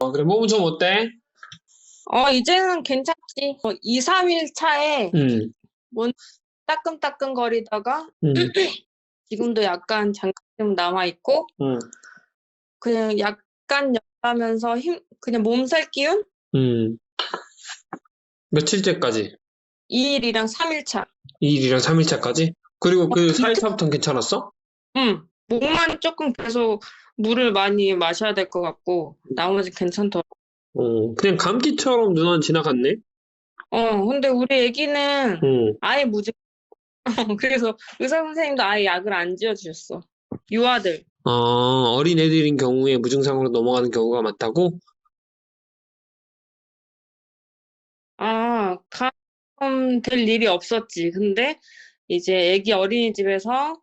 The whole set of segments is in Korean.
어, 그래, 몸은 좀 어때? 어, 이제는 괜찮지. 어, 2, 3일 차에 음, 뭔 따끔따끔 거리다가 음, 지금도 약간 잠깐 좀 남아있고 음. 그냥 약 간 열하면서 힘, 그냥 몸살 기운? 응. 며칠째까지? 2일이랑 3일 차. 2일이랑 3일차까지? 그리고 그 그- 4일차부터는 괜찮았어? 응. 목만 조금 계속 물을 많이 마셔야 될 것 같고, 나머지 괜찮더라고. 어, 그냥 감기처럼 누나는 지나갔네? 어, 근데 우리 애기는 응. 아예 무지, 그래서 의사 선생님도 아예 약을 안 지어주셨어. 유아들. 어, 어린 애들인 경우에 무증상으로 넘어가는 경우가 많다고? 아, 감될 일이 없었지. 근데 이제 애기 어린이집에서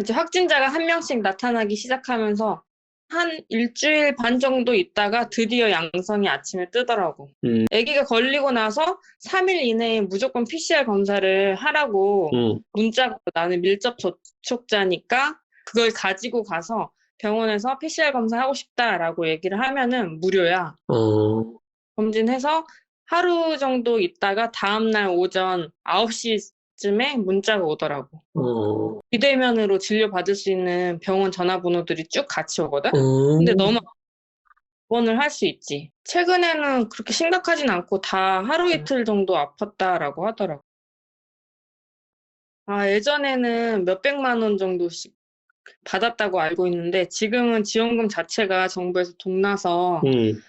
이제 확진자가 한 명씩 나타나기 시작하면서 한 일주일 반 정도 있다가 드디어 양성이 아침에 뜨더라고. 음. 애기가 걸리고 나서 3일 이내에 무조건 PCR 검사를 하라고 응. 문자가 나는 밀접 접촉자니까 그걸 가지고 가서 병원에서 PCR 검사하고 싶다라고 얘기를 하면은 무료야. 어, 검진해서 하루 정도 있다가 다음날 오전 9시쯤에 문자가 오더라고. 어, 비대면으로 진료받을 수 있는 병원 전화번호들이 쭉 같이 오거든? 어. 근데 너무 입원을 할 수 있지. 최근에는 그렇게 심각하진 않고 다 하루 이틀 정도 아팠다라고 하더라고. 아, 예전에는 몇백만 원 정도씩 받았다고 알고 있는데 지금은 지원금 자체가 정부에서 동나서 응.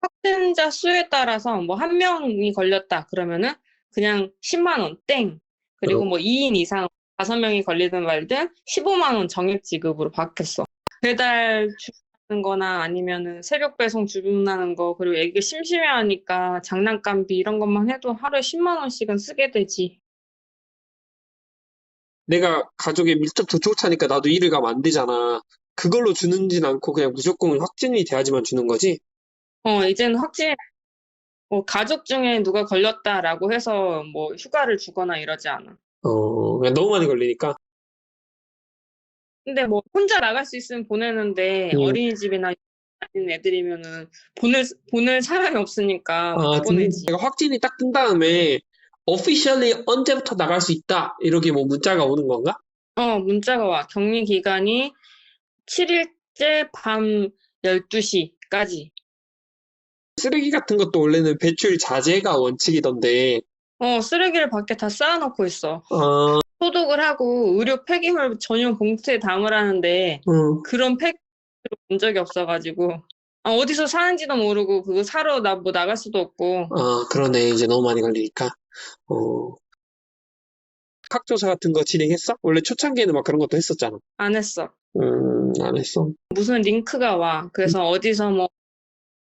확진자 수에 따라서 뭐 한 명이 걸렸다 그러면은 그냥 10만 원 땡. 그리고 어. 뭐 2인 이상 다섯 명이 걸리든 말든 15만 원 정액 지급으로 바뀌었어. 배달 주문하는 거나 아니면은 새벽 배송 주문하는 거 그리고 애기 심심해 하니까 장난감비 이런 것만 해도 하루에 10만 원씩은 쓰게 되지. 내가 가족에 밀접 접촉차니까 나도 일을 가면 안 되잖아. 그걸로 주는진 않고 그냥 무조건 확진이 돼야지만 주는 거지? 어, 이제는 확진 뭐 가족 중에 누가 걸렸다라고 해서 뭐 휴가를 주거나 이러지 않아. 어, 그냥 너무 많이 걸리니까. 근데 뭐 혼자 나갈 수 있으면 보내는데 음. 어린이집이나 다니는 애들이면은 보낼 보낼 사람이 없으니까 못 아, 근데 보내지. 내가 확진이 딱 뜬 다음에 officially 언제부터 나갈 수 있다 이렇게 뭐 문자가 오는 건가? 어, 문자가 와. 격리 기간이 7일째 밤 12시까지. 쓰레기 같은 것도 원래는 배출 자제가 원칙이던데. 어, 쓰레기를 밖에 다 쌓아놓고 있어. 어, 소독을 하고 의료 폐기물 전용 봉투에 담으라는데 음, 그런 폐기물을 본 적이 없어가지고 아, 어디서 사는지도 모르고 그거 사러 나 뭐 나갈 수도 없고 아, 그러네. 이제 너무 많이 걸리니까. 어. 학조사 같은 거 진행했어? 원래 초창기에는 막 그런 것도 했었잖아. 안 했어. 음, 안 했어. 무슨 링크가 와. 그래서 어디서 뭐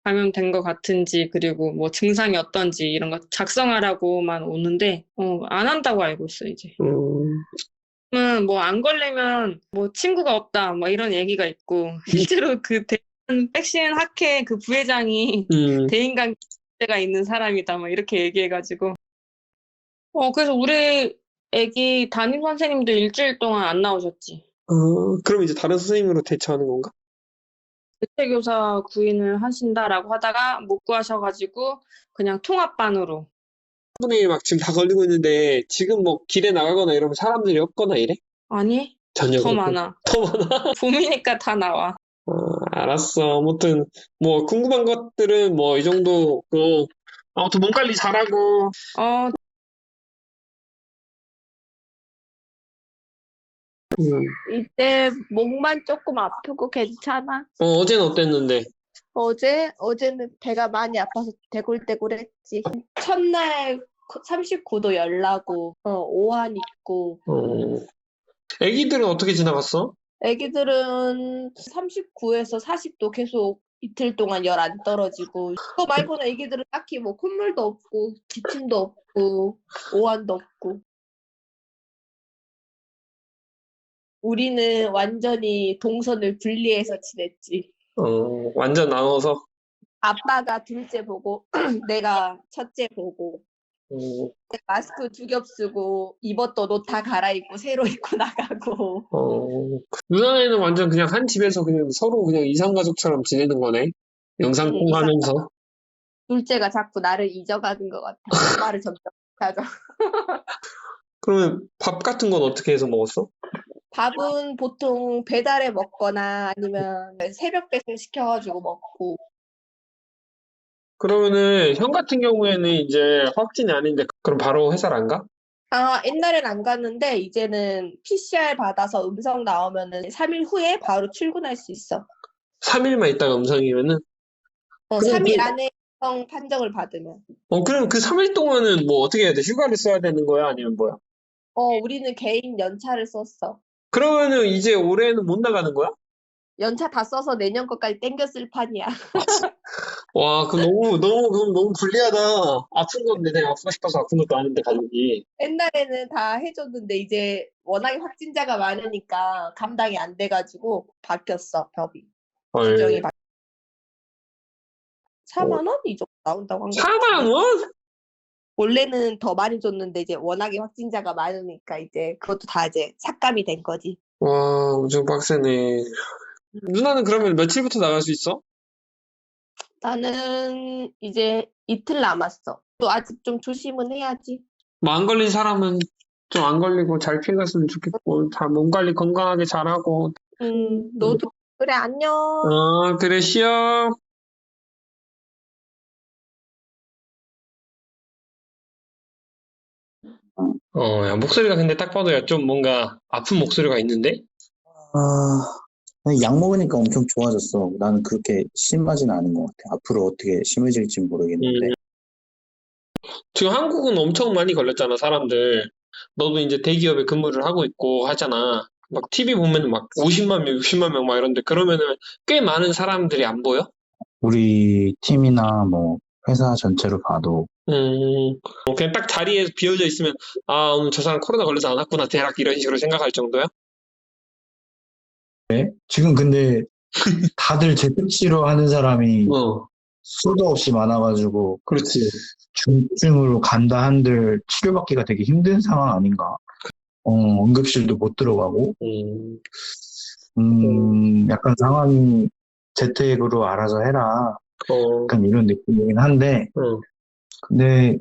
감염된 것 같은지 그리고 뭐 증상이 어떤지 이런 거 작성하라고만 오는데 어, 안 한다고 알고 있어 이제. 음, 뭐안 걸리면 뭐 친구가 없다 뭐 이런 얘기가 있고 실제로 그 대한 백신 학회 그 부회장이 음, 대인관계가 있는 사람이다 뭐 이렇게 얘기해가지고 어 그래서 우리 애기 담임 선생님도 일주일 동안 안 나오셨지. 어, 그럼 이제 다른 선생님으로 대처하는 건가? 대체교사 구인을 하신다라고 하다가 못 구하셔가지고 그냥 통합반으로 분이 막 지금 다 걸리고 있는데 지금 뭐 길에 나가거나 이러면 사람들이 없거나 이래? 아니 전혀 더 그렇고. 많아 더 많아? 봄이니까 다 나와 어, 알았어. 아무튼 뭐 궁금한 것들은 뭐 이 정도고 아무튼 몸 관리 잘하고 어 음. 이제 목만 조금 아프고 괜찮아. 어, 어제는 어땠는데? 어제, 어제는 배가 많이 아파서 대굴대굴했지. 첫날 39도 열나고, 어, 오한 있고, 어, 애기들은 어떻게 지나갔어? 애기들은 39에서 40도 계속 이틀 동안 열 안 떨어지고, 그거 말고는 애기들은 딱히 뭐 콧물도 없고, 기침도 없고, 오한도 없고. 우리는 완전히 동선을 분리해서 지냈지. 어, 완전 나눠서 아빠가 둘째 보고 내가 첫째 보고 어, 마스크 두 겹 쓰고 입었던 옷 다 갈아입고 새로 입고 나가고 어, 누나네는 완전 그냥 한 집에서 그냥 서로 그냥 이상가족처럼 지내는 거네. 영상 응, 통하면서. 둘째가 자꾸 나를 잊어가는 것 같아. 말을 점점 하죠. 그러면 밥 같은 건 어떻게 해서 먹었어? 밥은 보통 배달해 먹거나 아니면 새벽 배송 시켜가지고 먹고. 그러면은 형 같은 경우에는 이제 확진이 아닌데 그럼 바로 회사를 안 가? 아, 옛날엔 안 갔는데 이제는 PCR 받아서 음성 나오면은 3일 후에 바로 출근할 수 있어. 3일만 있다가 음성이면은 어, 그럼 3일 그- 안에 음성 판정을 받으면. 어 그럼 그 3일 동안은 뭐 어떻게 해야 돼? 휴가를 써야 되는 거야? 아니면 뭐야? 어, 우리는 개인 연차를 썼어. 그러면은 이제 올해는 못 나가는 거야? 연차 다 써서 내년 것까지 땡겼을 판이야. 와, 그 너무 너무 그럼 너무 불리하다. 아픈 건데 내가 아프고 싶어서 아픈 것도 아닌데 가족이. 옛날에는 다 해줬는데 이제 워낙에 확진자가 많으니까 감당이 안 돼가지고 바뀌었어, 법이. 헐. 규정이 바... 4만 원? 이 정도 나온다고 한 거. 4만 원? 원래는 더 많이 줬는데 이제 워낙에 확진자가 많으니까 이제 그것도 다 이제 삭감이 된 거지. 와, 엄청 빡세네. 누나는 그러면 며칠부터 나갈 수 있어? 나는 이제 이틀 남았어. 또 아직 좀 조심은 해야지. 뭐 안 걸린 사람은 좀 안 걸리고 잘 피해갔으면 좋겠고, 다 몸 관리 건강하게 잘하고. 음, 너도 그래, 안녕. 어, 그래, 쉬어. 어, 야, 목소리가 근데 딱 봐도 야, 좀 뭔가 아픈 목소리가 있는데? 아, 약 먹으니까 엄청 좋아졌어. 나는 그렇게 심하진 않은 것 같아. 앞으로 어떻게 심해질지 모르겠는데. 음. 지금 한국은 엄청 많이 걸렸잖아, 사람들. 너도 이제 대기업에 근무를 하고 있고 하잖아. 막 TV 보면 막 50만 명, 60만 명 막 이런데 그러면은 꽤 많은 사람들이 안 보여? 우리 팀이나 뭐 회사 전체로 봐도 음, 어, 그냥 딱 자리에 비어져 있으면, 아, 오늘 저 사람 코로나 걸려서 안 왔구나, 대략 이런 식으로 생각할 정도야? 지금 근데 다들 재택치료 하는 사람이 어, 수도 없이 많아가지고 그렇지. 중증으로 간다 한들 치료받기가 되게 힘든 상황 아닌가. 어, 응급실도 못 들어가고, 음, 음, 약간 상황이 재택으로 알아서 해라. 어, 약간 이런 느낌이긴 한데, 어, 근데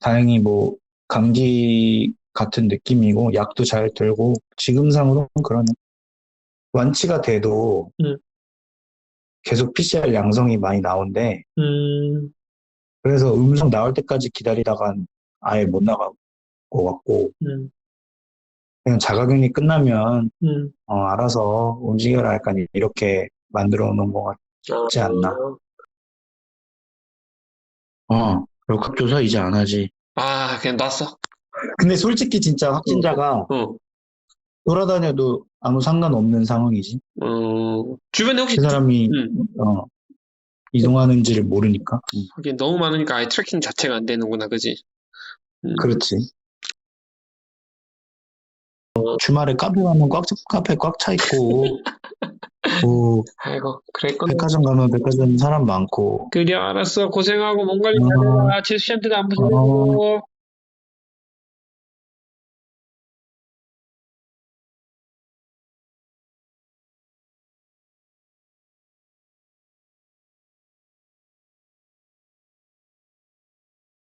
다행히 뭐 감기 같은 느낌이고 약도 잘 들고 지금 상으로는 그러네. 완치가 돼도 음. 계속 PCR 양성이 많이 나온대. 음, 그래서 음성 나올 때까지 기다리다간 아예 못 나갈 것 같고 음, 그냥 자가격리 끝나면 음. 어, 알아서 움직여라 약간 이렇게 만들어 놓은 것 같지 않나. 어, 역학조사 이제 안 하지. 아, 그냥 놨어. 근데 솔직히 진짜 확진자가 어, 돌아다녀도 아무 상관없는 상황이지. 어, 주변에 혹시, 그 사람이 음, 어, 이동하는지를 모르니까. 하긴 너무 많으니까 아예 트래킹 자체가 안 되는구나, 그지? 음, 그렇지. 주말에 카페 가면 꽉, 카페 꽉 차 있고, 뭐, 아이고, 그랬구나. 백화점 가면 백화점 사람 많고, 그래, 알았어. 고생하고 몸 관리 어. 잘해라. 제수 씨한테도 안 보내고.